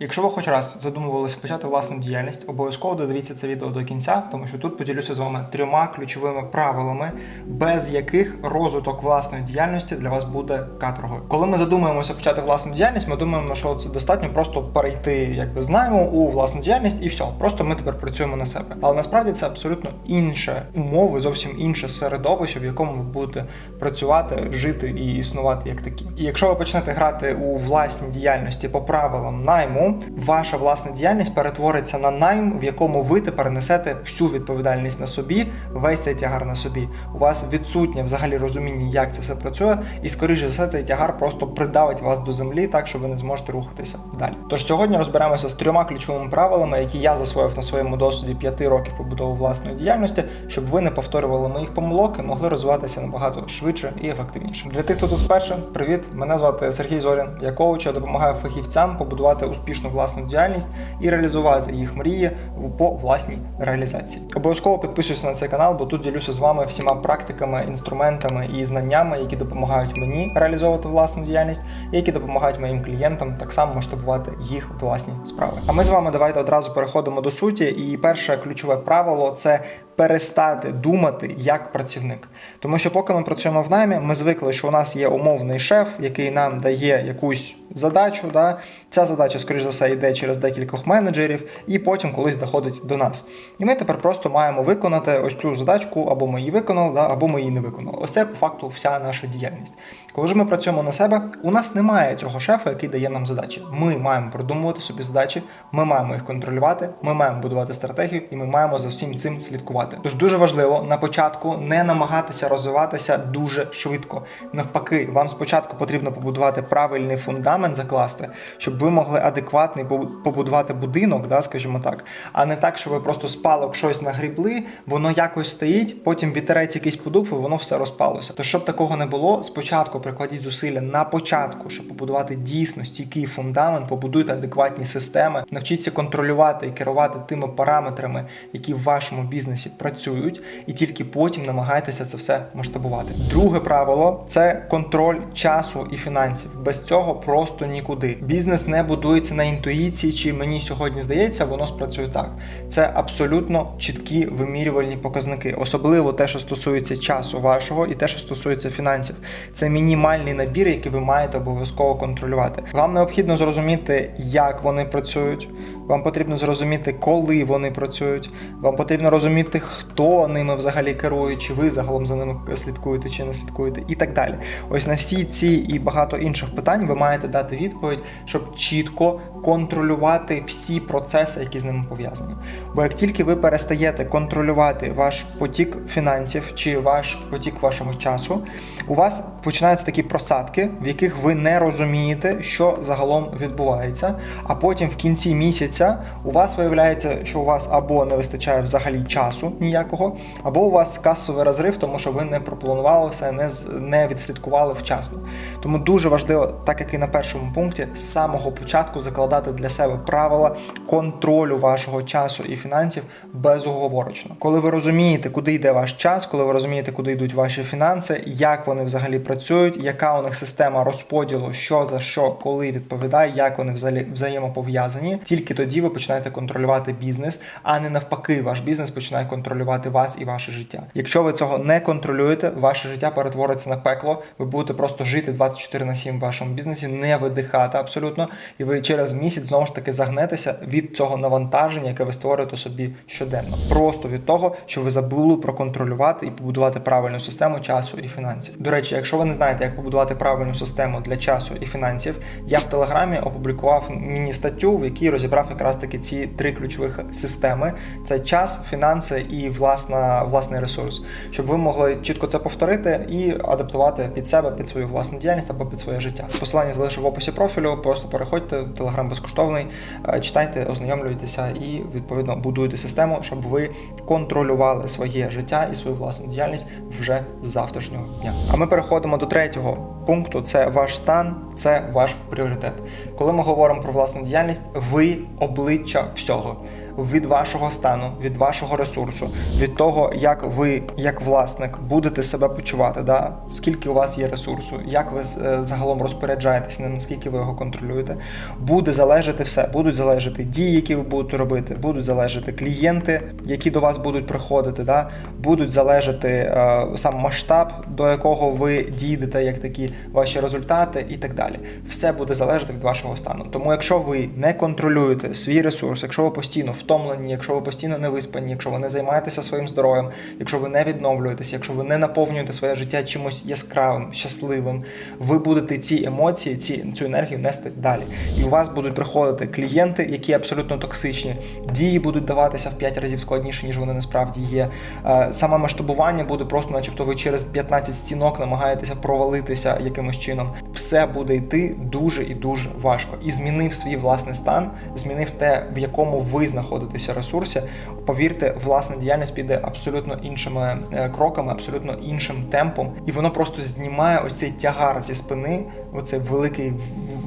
Якщо ви хоч раз задумувалися почати власну діяльність, обов'язково додивіться це відео до кінця, тому що тут поділюся з вами трьома ключовими правилами, без яких розвиток власної діяльності для вас буде каторгою. Коли ми задумуємося почати власну діяльність, ми думаємо, що це достатньо просто перейти, якби знаємо, у власну діяльність і все. Просто ми тепер працюємо на себе. Але насправді це абсолютно інше умови, зовсім інше середовище, в якому ви будете працювати, жити і існувати як такі. І якщо ви почнете грати у власній діяльності по правилам найму, ваша власна діяльність перетвориться на найм, в якому ви тепер несете всю відповідальність на собі, весь цей тягар на собі. У вас відсутнє взагалі розуміння, як це все працює, і скоріше за все цей тягар просто придавить вас до землі, так що ви не зможете рухатися далі. Тож сьогодні розберемося з трьома ключовими правилами, які я засвоїв на своєму досвіді п'яти років побудови власної діяльності, щоб ви не повторювали моїх помилок і могли розвиватися набагато швидше і ефективніше. Для тих, хто тут вперше, привіт! Мене звати Сергій Зорін. Я коуч, я допомагаю фахівцям побудувати успішну власну діяльність і реалізувати їх мрії по власній реалізації. Обов'язково підписуйся на цей канал, бо тут ділюся з вами всіма практиками, інструментами і знаннями, які допомагають мені реалізовувати власну діяльність, які допомагають моїм клієнтам так само масштабувати їх власні справи. А ми з вами давайте одразу переходимо до суті. І перше ключове правило це перестати думати як працівник. Тому що поки ми працюємо в наймі, ми звикли, що у нас є умовний шеф, який нам дає якусь задачу. Да? Ця задача, скоріш за все, йде через декількох менеджерів, і потім колись доходить до нас. І ми тепер просто маємо виконати ось цю задачку, або ми її виконали, да? або ми її не виконали. Ось це по факту вся наша діяльність. Коли ж ми працюємо на себе, у нас немає цього шефа, який дає нам задачі. Ми маємо придумувати собі задачі, ми маємо їх контролювати, ми маємо будувати стратегію, і ми маємо за всім цим слідкувати. Тож дуже важливо на початку не намагатися розвиватися дуже швидко. Навпаки, вам спочатку потрібно побудувати правильний фундамент, закласти, щоб ви могли адекватний побудувати будинок, да, скажімо так, а не так, що ви просто з палок щось нагрібли, воно якось стоїть, потім вітерець якийсь подув, і воно все розпалося. То щоб такого не було, спочатку прикладіть зусилля на початку, щоб побудувати дійсно стійкий фундамент, побудуйте адекватні системи, навчіться контролювати і керувати тими параметрами, які в вашому бізнесі працюють, і тільки потім намагайтеся це все масштабувати. Друге правило це контроль часу і фінансів. Без цього просто нікуди. Бізнес не будується на інтуїції, чи мені сьогодні здається, воно спрацює так. Це абсолютно чіткі вимірювальні показники, особливо те, що стосується часу вашого, і те, що стосується фінансів. Це мінімальний набір, який ви маєте обов'язково контролювати. Вам необхідно зрозуміти, як вони працюють. Вам потрібно зрозуміти, коли вони працюють. Вам потрібно розуміти, хто ними взагалі керує, чи ви загалом за ними слідкуєте, чи не слідкуєте, і так далі. Ось на всі ці і багато інших питань ви маєте дати відповідь, щоб чітко контролювати всі процеси, які з ними пов'язані. Бо як тільки ви перестаєте контролювати ваш потік фінансів чи ваш потік вашого часу, у вас починаються такі просадки, в яких ви не розумієте, що загалом відбувається. А потім в кінці місяця у вас виявляється, що у вас або не вистачає взагалі часу ніякого, або у вас касовий розрив, тому що ви не пропланували все, не, не відслідкували вчасно. Тому дуже важливо, так як і на першому пункті, з самого початку закладати для себе правила контролю вашого часу і фінансів безоговорочно. Коли ви розумієте, куди йде ваш час, коли ви розумієте, куди йдуть ваші фінанси, як вони взагалі працюють, яка у них система розподілу, що за що, коли відповідає, як вони взагалі взаємопов'язані, тільки тоді ви починаєте контролювати бізнес, а не навпаки, ваш бізнес починає контролювати вас і ваше життя. Якщо ви цього не контролюєте, ваше життя перетвориться на пекло. Ви будете просто жити 24 на 7 в вашому бізнесі, не видихати абсолютно, і ви через місяць знову ж таки загнетеся від цього навантаження, яке ви створюєте собі щоденно. Просто від того, що ви забули проконтролювати і побудувати правильну систему часу і фінансів. До речі, якщо ви не знаєте, як побудувати правильну систему для часу і фінансів, я в телеграмі опублікував міні-статтю, в якій розібрав якраз таки ці три ключових системи: це час, фінанси і власна власний ресурс, щоб ви могли чітко це повторити і адаптувати під себе, під свою власну діяльність або під своє життя. Посилання залишу в описі профілю. Просто переходьте, телеграм безкоштовний, е, читайте, ознайомлюйтеся і відповідно будуйте систему, щоб ви контролювали своє життя і свою власну діяльність вже з завтрашнього дня. А ми переходимо до третього пункту: це ваш стан, це ваш пріоритет. Коли ми говоримо про власну діяльність, ви обличчя всього. Від вашого стану, від вашого ресурсу, від того, як ви, як власник, будете себе почувати, да? скільки у вас є ресурсу, як ви е, загалом розпоряджаєтесь наскільки ви його контролюєте, буде залежати все. Будуть залежати дії, які ви будете робити, будуть залежати клієнти, які до вас будуть приходити, да? будуть залежати е, сам масштаб, до якого ви дійдете, як такі ваші результати, і так далі. Все буде залежати від вашого стану. Тому, якщо ви не контролюєте свій ресурс, якщо ви постійно втомлені, якщо ви постійно не виспані, якщо ви не займаєтеся своїм здоров'ям, якщо ви не відновлюєтеся, якщо ви не наповнюєте своє життя чимось яскравим, щасливим, ви будете ці емоції, ці цю енергію нести далі. І у вас будуть приходити клієнти, які абсолютно токсичні, дії будуть даватися в 5 разів складніше, ніж вони насправді є. Е, Саме масштабування буде просто, начебто, ви через 15 стінок намагаєтеся провалитися якимось чином. Все буде йти дуже і дуже важко. І змінив свій власний стан, змінив те, в якому ви знаходитеся ресурсі. Повірте, власна діяльність піде абсолютно іншими е, кроками, абсолютно іншим темпом, і воно просто знімає ось цей тягар зі спини, оцей великий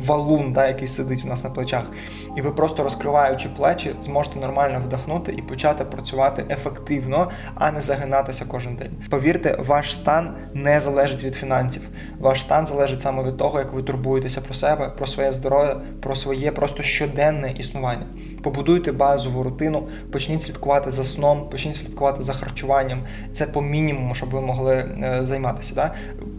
валун, да, який сидить у нас на плечах. І ви просто розкриваючи плечі, зможете нормально вдохнути і почати працювати ефективно, а не загинатися кожен день. Повірте, ваш стан не залежить від фінансів. Ваш стан залежить саме від того, як ви турбуєтеся про себе, про своє здоров'я, про своє просто щоденне існування. Побудуйте базову рутину, почніть слідкувати за сном, почніть слідкувати за харчуванням. Це по мінімуму, щоб ви могли е, займатися. Да?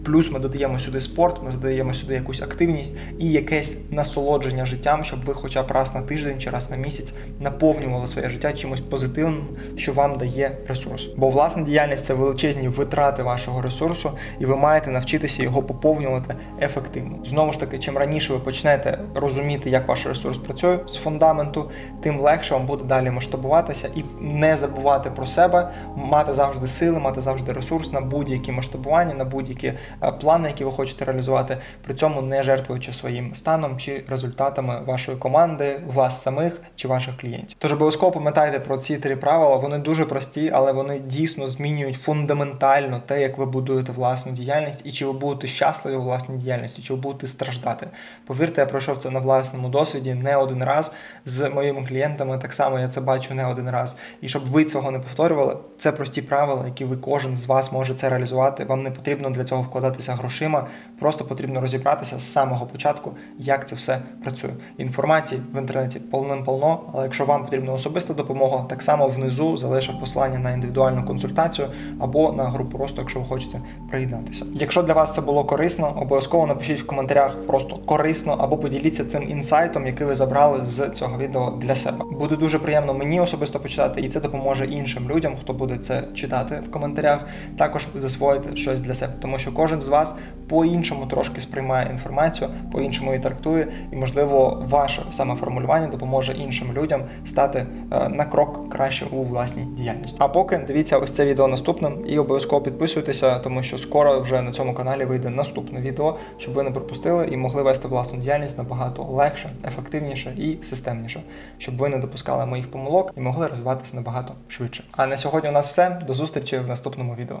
Плюс ми додаємо сюди спорт, ми додаємо сюди якусь активність і якесь насолодження життям, щоб ви хоча б раз на тиждень чи раз на місяць наповнювали своє життя чимось позитивним, що вам дає ресурс. Бо власна діяльність це величезні витрати вашого ресурсу, і ви маєте навчитися його поповнювати ефективно. Знову ж таки, чим раніше ви почнете розуміти, як ваш ресурс працює з фундаменту, тим легше вам буде далі масштабуватися і не забувати про себе, мати завжди сили, мати завжди ресурс на будь-які масштабування, на будь-які плани, які ви хочете реалізувати, при цьому не жертвуючи своїм станом чи результатами вашої команди, вас самих чи ваших клієнтів. Тож обов'язково пам'ятайте про ці три правила. Вони дуже прості, але вони дійсно змінюють фундаментально те, як ви будуєте власну діяльність, і чи ви будете щасливі у власній діяльності, чи ви будете страждати. Повірте, я пройшов це на власному досвіді не один раз з моїми клієнтами. Так само я це бачу не один раз. І щоб ви цього не повторювали, це прості правила, які ви кожен з вас може це реалізувати. Вам не потрібно для цього вкладатися грошима, просто потрібно розібратися з самого початку, як це все працює. Інформації в інтернеті повним-полно, але якщо вам потрібна особиста допомога, так само внизу залишив посилання на індивідуальну консультацію або на групу росту, якщо ви хочете приєднатися. Якщо для вас це було корисно, обов'язково напишіть в коментарях просто корисно або поділіться цим інсайтом, який ви забрали з цього відео для себе. Буде дуже приємно мені особисто почитати, і це допоможе іншим людям, хто буде це читати в коментарях. Також засвоїти щось для себе, тому що кожен з вас по-іншому трошки сприймає інформацію, по-іншому її трактує, і можливо, ваше саме формулювання допоможе іншим людям стати е, на крок краще у власній діяльності. А поки дивіться ось це відео наступним і обов'язково підписуйтеся, тому що скоро вже на цьому каналі вийде наступне відео, щоб ви не пропустили і могли вести власну діяльність набагато легше, ефективніше і системніше, щоб ви не допускали моїх помилок і могли розвиватися набагато швидше. А на сьогодні у нас все. До зустрічі в наступному відео.